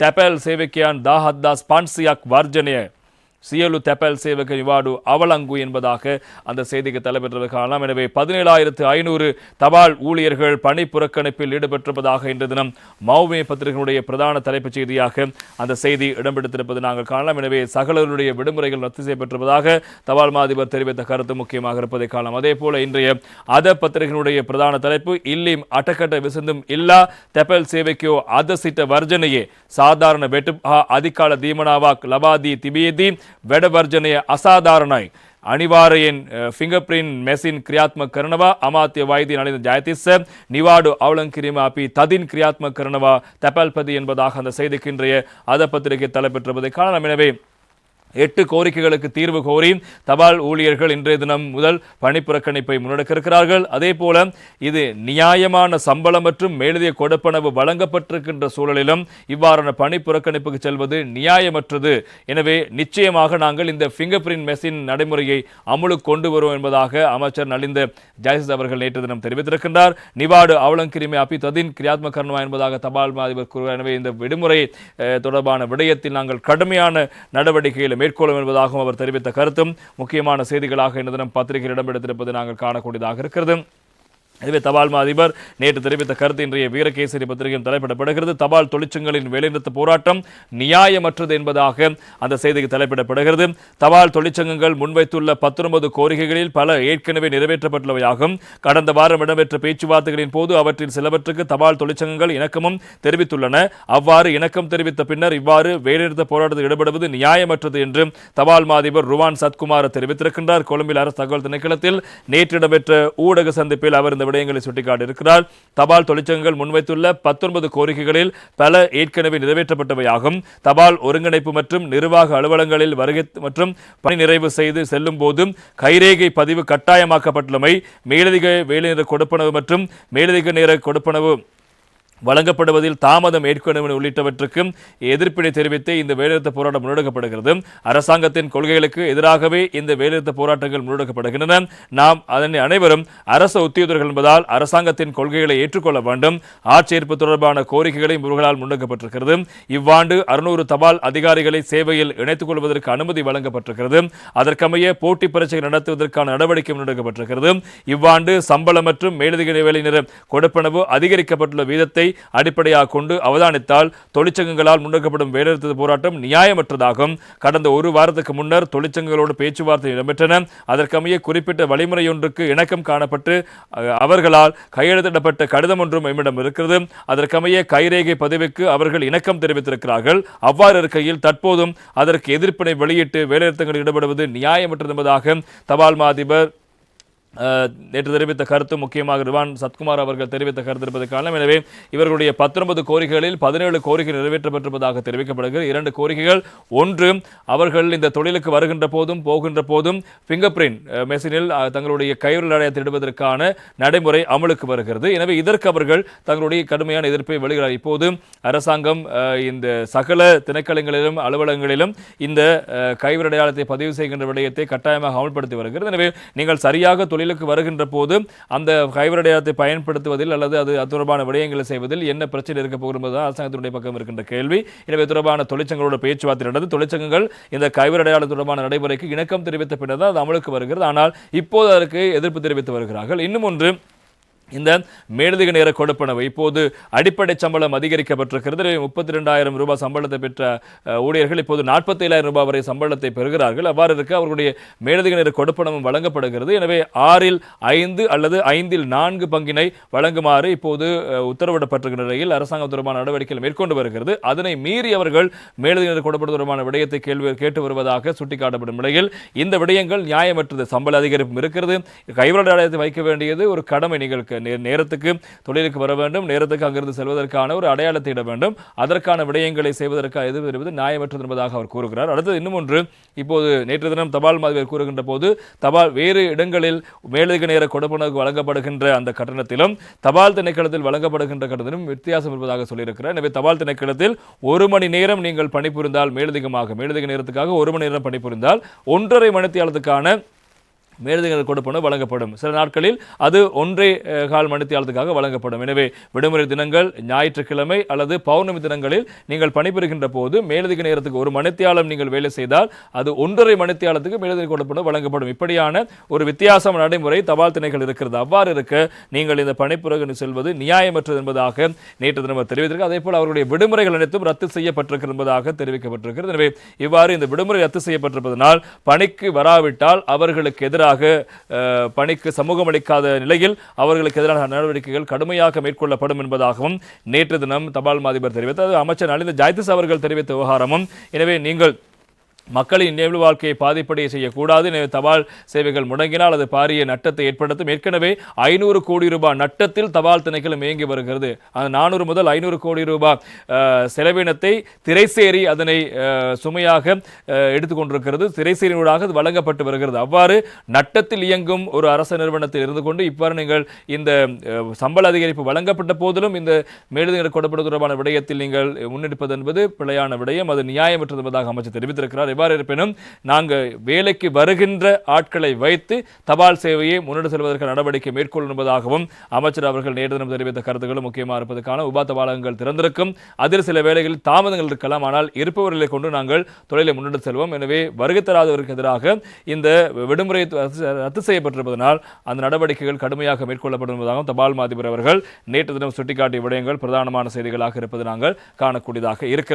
तेपेल सेविकियान दाहदास पांडसिया वर्जनीय சியலு தெப்பல் சேவக நிவாடு அவலங்கு என்பதாக அந்த செய்திக்கு தலைப்பெற்றது காணலாம். எனவே பதினேழாயிரத்து ஐநூறு தபால் ஊழியர்கள் பணி புறக்கணிப்பில் ஈடுபட்டிருப்பதாக இன்று தினம் மௌமே பத்திரிகையினுடைய பிரதான தலைப்புச் செய்தியாக அந்த செய்தி இடம்பெடுத்திருப்பது நாங்கள் காணலாம். எனவே சகலருடைய விடுமுறைகள் ரத்து செய்யப்பட்டிருப்பதாக தபால் மாதிபர் தெரிவித்த கருத்து முக்கியமாக இருப்பதை காணலாம். அதே போல இன்றைய அத பத்திரிகையினுடைய பிரதான தலைப்பு இல்லிம் அட்டக்கட்ட விசந்தும் இல்லா தெப்பல் சேவைக்கோ அதசிட்ட வர்ஜனையே சாதாரண வெட்டு அதிகால தீமனாவாக் லபாதி திபியதி වැඩ වර්ජනය අසාධාරණයි. අනිවාර්යෙන් ෆිංග ප්‍රින් මෙසින් ක්‍රියාත්ම කරනවා අමාත්‍ය වෛද්‍ය නලින් ජයතිස්ස நிவாடு அவலம் கிரிமா அப்பி ததின் கிரியாத்ம கரணவா தபால்பதி என்பதாக அந்த செய்திக்கின்றைய அத பத்திரிகை தலைப்பெற்றிருப்பதை காணலாம் எனவே எட்டு கோரிக்கைகளுக்கு தீர்வு கோரி தபால் ஊழியர்கள் இன்றைய தினம் முதல் பணி புறக்கணிப்பை முன்னெடுக்க இருக்கிறார்கள் அதே போல இது நியாயமான சம்பளம் மற்றும் மேலதிய கொடுப்பனவு வழங்கப்பட்டிருக்கின்ற சூழலிலும் இவ்வாறான பணி புறக்கணிப்புக்கு செல்வது நியாயமற்றது. எனவே நிச்சயமாக நாங்கள் இந்த ஃபிங்கர் பிரிண்ட் மெஷின் நடைமுறையை அமுலுக்கு கொண்டு வருவோம் என்பதாக அமைச்சர் நலிந்த ஜெயசித் அவர்கள் நேற்று தினம் தெரிவித்திருக்கின்றார். நிவாடு அவலங்கிரிமை அப்பி ததின் கிரியாத்ம கர்ணவா என்பதாக தபால் அதிபர் கூறுவார் எனவே இந்த விடுமுறை தொடர்பான விடயத்தில் நாங்கள் கடுமையான நடவடிக்கைகளை மேற்கொள்ளும் என்பதாகவும் அவர் தெரிவித்த கருத்தும் முக்கியமான செய்திகளாக இந்த தினம் பத்திரிகையில் இடம்பெடுத்திருப்பது நாங்கள் காணக்கூடியதாக இருக்கிறது. எனவே தபால் அதிபர் நேற்று தெரிவித்த கருத்து இன்றைய வீரகேசரி பத்திரிகையில் தலைப்பிடப்படுகிறது. தபால் தொழிற்சங்கங்களின் வேலைநிறுத்த போராட்டம் நியாயமற்றது என்பதாக அந்த செய்திக்கு தலைப்பிடப்படுகிறது. தபால் தொழிற்சங்கங்கள் முன்வைத்துள்ள பத்தொன்பது கோரிக்கைகளில் பல ஏற்கனவே நிறைவேற்றப்பட்டுள்ளவையாகும். கடந்த வாரம் இடம்பெற்ற பேச்சுவார்த்தைகளின் போது அவற்றில் சிலவற்றுக்கு தபால் தொழிற்சங்கங்கள் இணக்கமும் தெரிவித்துள்ளன. அவ்வாறு இணக்கம் தெரிவித்த பின்னர் இவ்வாறு வேலைநிறுத்த போராட்டத்தில் ஈடுபடுவது நியாயமற்றது என்று தபால் மாதிபர் ருவான் சத்குமார் தெரிவித்திருக்கின்றார். கொழும்பில் அரசு தகவல் திணைக்களத்தில் நேற்று இடம்பெற்ற ஊடக சந்திப்பில் அவர் இந்த விடயங்களை சுட்டிக்காட்டியிருக்கிறார். தபால் தொழிற்சங்கங்கள் முன்வைத்துள்ள பத்தொன்பது கோரிக்கைகளில் பல ஏற்கனவே நிறைவேற்றப்பட்டவையாகும். தபால் ஒருங்கிணைப்பு மற்றும் நிர்வாக அலுவலகங்களில் வருகை மற்றும் பணி நிறைவு செய்து செல்லும் போதும் கைரேகை பதிவு கட்டாயமாக்கப்பட்டுள்ளமை மேலதிக வேலை நேர கொடுப்பனவு மற்றும் மேலதிக நேர கொடுப்பனவு வழங்கப்படுவதில் தாமதம் ஏற்கனவே உள்ளிட்டவற்றுக்கும் எதிர்ப்பினை தெரிவித்து இந்த வேலைநிறுத்த போராட்டம் முன்னெடுக்கப்படுகிறது. அரசாங்கத்தின் கொள்கைகளுக்கு எதிராகவே இந்த வேலைநிறுத்த போராட்டங்கள் முன்னெடுக்கப்படுகின்றன. நாம் அதனை அனைவரும் அரச உத்தியோகர்கள் என்பதால் அரசாங்கத்தின் கொள்கைகளை ஏற்றுக்கொள்ள வேண்டும். ஆட்சேர்ப்பு தொடர்பான கோரிக்கைகளை இவர்களால் முன்னெடுக்கப்பட்டிருக்கிறது. இவ்வாண்டு அறுநூறு தபால் அதிகாரிகளை சேவையில் இணைத்துக் கொள்வதற்கு அனுமதி வழங்கப்பட்டிருக்கிறது. அதற்கமைய போட்டி பரீட்சை நடத்துவதற்கான நடவடிக்கை முன்னெடுக்கப்பட்டிருக்கிறது. இவ்வாண்டு சம்பளம் மற்றும் மேலதிக வேலை கொடுப்பனவு அதிகரிக்கப்பட்டுள்ள வீதத்தை அடிப்படையாக கொண்டு அவதானித்தால் தொழிற்சங்கங்களால் முன்னெடுக்கப்படும் வேலைநிறுத்த போராட்டம் நியாயமற்றதாகும். கடந்த ஒரு வாரத்துக்கு முன்னர் தொழிற்சங்கங்களோடு பேச்சுவார்த்தை இடம்பெற்றன. அதற்கமைய குறிப்பிட்ட வழிமுறையொன்றுக்கு இணக்கம் காணப்பட்டு அவர்களால் கையெழுத்திடப்பட்ட கடிதம் ஒன்றும் எம்மிடம் இருக்கிறது. அதற்கமைய கைரேகை பதிவுக்கு அவர்கள் இணக்கம் தெரிவித்திருக்கிறார்கள். அவ்வாறு இருக்கையில் தற்போதும் அதற்கு எதிர்ப்பினை வெளியிட்டு வேலைநிறுத்தங்களில் ஈடுபடுவது நியாயமற்றது என்பதாக தபால் மா அதிபர் நேற்று தெரிவித்த கருத்து முக்கியமாக ரிவான் சத்குமார் அவர்கள் தெரிவித்த கருத்து இருப்பது காரணம். எனவே இவர்களுடைய பத்தொன்பது கோரிக்கைகளில் பதினேழு கோரிக்கை நிறைவேற்றப்பட்டிருப்பதாக தெரிவிக்கப்படுகிறது. இரண்டு கோரிக்கைகள் ஒன்று அவர்கள் இந்த தொழிலுக்கு வருகின்ற போதும் போகின்ற போதும் ஃபிங்கர் பிரிண்ட் மெஷினில் தங்களுடைய கைவிரல் அடையத்தை இடுவதற்கான நடைமுறை அமலுக்கு வருகிறது. எனவே இதற்கு அவர்கள் தங்களுடைய கடுமையான எதிர்ப்பை வெளியிடார் இப்போது அரசாங்கம் இந்த சகல திணைக்களங்களிலும் அலுவலகங்களிலும் இந்த கைவிரடையாளத்தை அடையாளத்தை பதிவு செய்கின்ற விடயத்தை கட்டாயமாக அமல்படுத்தி வருகிறது. எனவே நீங்கள் சரியாக தொழிலுக்கு வருகின்ற போது அந்த கைவிரல் பயன்படுத்துவதில் அல்லது அது தொடர்பான விடயங்களை செய்வதில் என்ன பிரச்சனை இருக்க போகிறது அரசாங்கத்தினுடைய பக்கம் இருக்கின்ற கேள்வி. எனவே தொடர்பான தொழிற்சங்களோட பேச்சுவார்த்தை நடந்து தொழிற்சங்கங்கள் இந்த கைவிரல் தொடர்பான நடைமுறைக்கு இணக்கம் தெரிவித்த பின்னர் தான் அது அமலுக்கு வருகிறது. ஆனால் இப்போது அதற்கு எதிர்ப்பு தெரிவித்து வருகிறார்கள். இன்னும் ஒன்று இந்த மேலதிக நேர கொடுப்பனவு. இப்போது அடிப்படை சம்பளம் அதிகரிக்கப்பட்டிருக்கிறது. முப்பத்தி ரெண்டாயிரம் ரூபாய் சம்பளத்தை பெற்ற ஊழியர்கள் இப்போது நாற்பத்தி ஏழாயிரம் ரூபாய் வரை சம்பளத்தை பெறுகிறார்கள். அவ்வாறு இருக்க அவர்களுடைய மேலதிக நேர கொடுப்பனவும் வழங்கப்படுகிறது. எனவே ஆறில் ஐந்து அல்லது ஐந்தில் நான்கு பங்கினை வழங்குமாறு இப்போது உத்தரவிடப்பட்டிருக்கிற நிலையில் அரசாங்கம் தொடர்பான நடவடிக்கைகள் மேற்கொண்டு வருகிறது. அதனை மீறி அவர்கள் மேலதிக நேர கொடுப்பனவு தொடர்பான விடயத்தை கேள்வி கேட்டு வருவதாக சுட்டிக்காட்டப்படும் நிலையில் இந்த விடயங்கள் நியாயமற்றது. சம்பள அதிகரிப்பும் இருக்கிறது. கைவிரல் வைக்க வேண்டியது ஒரு கடமை நிகழ்க்கு நேரத்துக்கு தொழிலுக்கு வர வேண்டும். நேரத்துக்கு அங்கிருந்து செல்வதற்கான ஒரு அடையாளத்தை இட வேண்டும். அதற்கான விடயங்களை செய்வதற்காக எது வருவது நியாயமற்றது என்பதாக அவர் கூறுகிறார். அடுத்தது இன்னும் ஒன்று. இப்போது நேற்று தினம் தபால் மாதவியர் கூறுகின்ற போது தபால் வேறு இடங்களில் மேலதிக நேர கொடுப்பனவுக்கு வழங்கப்படுகின்ற அந்த கட்டணத்திலும் தபால் திணைக்களத்தில் வழங்கப்படுகின்ற கட்டணத்திலும் வித்தியாசம் இருப்பதாக சொல்லியிருக்கிறார். எனவே தபால் திணைக்களத்தில் ஒரு மணி நேரம் நீங்கள் பணிபுரிந்தால் மேலதிகமாக மேலதிக நேரத்துக்காக ஒரு மணி நேரம் பணிபுரிந்தால் ஒன்றரை மணித்தியாலத்துக்கான மேலதிக கொடுப்பனவு வழங்கப்படும். சில நாட்களில் அது ஒன்றே கால் மணித்தியாலத்துக்காக வழங்கப்படும். எனவே விடுமுறை தினங்கள் ஞாயிற்றுக்கிழமை அல்லது பௌர்ணமி தினங்களில் நீங்கள் பணிபுரிகின்ற போது மேலதிக நேரத்துக்கு ஒரு மணித்தியாலம் நீங்கள் வேலை செய்தால் அது ஒன்றரை மணித்தியாலத்துக்கு மேலதிக கொடுப்பனும் வழங்கப்படும். இப்படியான ஒரு வித்தியாசம் நடைமுறை தபால் திணைகள் இருக்கிறது. அவ்வாறு இருக்க நீங்கள் இந்த பணிப்புறகு செல்வது நியாயமற்றது என்பதாக நேற்று தினம் அவர் தெரிவித்திருக்கு அதே போல் அவருடைய விடுமுறைகள் அனைத்தும் ரத்து செய்யப்பட்டிருக்கிறது என்பதாக தெரிவிக்கப்பட்டிருக்கிறது. எனவே இவ்வாறு இந்த விடுமுறை ரத்து செய்யப்பட்டிருப்பதனால் பணிக்கு வராவிட்டால் அவர்களுக்கு எதிராக அஹ், பணிக்கு சமூகம் அளிக்காத நிலையில் அவர்களுக்கு எதிரான நடவடிக்கைகள் கடுமையாக மேற்கொள்ளப்படும் என்பதாகவும் நேற்று தினம் தபால் மாதிபர் தெரிவித்தார். அமைச்சர் நலிந்த ஜாய்திஸ் அவர்கள் தெரிவித்த விவகாரமும். எனவே நீங்கள் மக்களின் நினைவு வாழ்க்கையை பாதிப்படைய செய்யக்கூடாது. எனவே தபால் சேவைகள் முடங்கினால் அது பாரிய நட்டத்தை ஏற்படுத்தும். ஏற்கனவே ஐநூறு கோடி ரூபாய் நட்டத்தில் தபால் திணைக்களம் இயங்கி வருகிறது. அந்த நானூறு முதல் ஐநூறு கோடி ரூபாய் செலவினத்தை திரைசேரி அதனை சுமையாக எடுத்துக்கொண்டிருக்கிறது. திரைசேரியினூடாக அது வழங்கப்பட்டு வருகிறது. அவ்வாறு நட்டத்தில் இயங்கும் ஒரு அரசு நிறுவனத்தில் இருந்து கொண்டு இவ்வாறு நீங்கள் இந்த சம்பள அதிகரிப்பு வழங்கப்பட்ட போதிலும் இந்த மேலதிக கொடுப்பது தொடர்பான விடயத்தில் நீங்கள் முன்னெடுப்பது என்பது பிழையான விடயம். அது நியாயமற்றது என்பதாக அமைச்சர் தெரிவித்திருக்கிறார். எவ்வாறு இருப்பினும் நாங்கள் வேலைக்கு வருகின்ற ஆட்களை வைத்து தபால் சேவையை முன்னெடு செல்வதற்கு நடவடிக்கை மேற்கொள்ளும்பதாகவும் அமைச்சர் அவர்கள் நேற்று தினம் தெரிவித்த கருத்துக்களும் முக்கியமாக இருப்பதற்கான உபா தபாலகங்கள் திறந்திருக்கும். அதில் சில வேளைகளில் தாமதங்கள் இருக்கலாம். ஆனால் இருப்பவர்களை கொண்டு நாங்கள் தொழிலை முன்னெடுத்து செல்வோம். எனவே வருகை தராதவருக்கு எதிராக இந்த விடுமுறை ரத்து ரத்து செய்யப்பட்டிருப்பதனால் அந்த நடவடிக்கைகள் கடுமையாக மேற்கொள்ளப்படுவதாகவும் தபால் மாதிபர் அவர்கள் நேற்று தினம் சுட்டிக்காட்டிய விடயங்கள் பிரதானமான செய்திகளாக இருப்பது நாங்கள் காணக்கூடியதாக இருக்கிறது.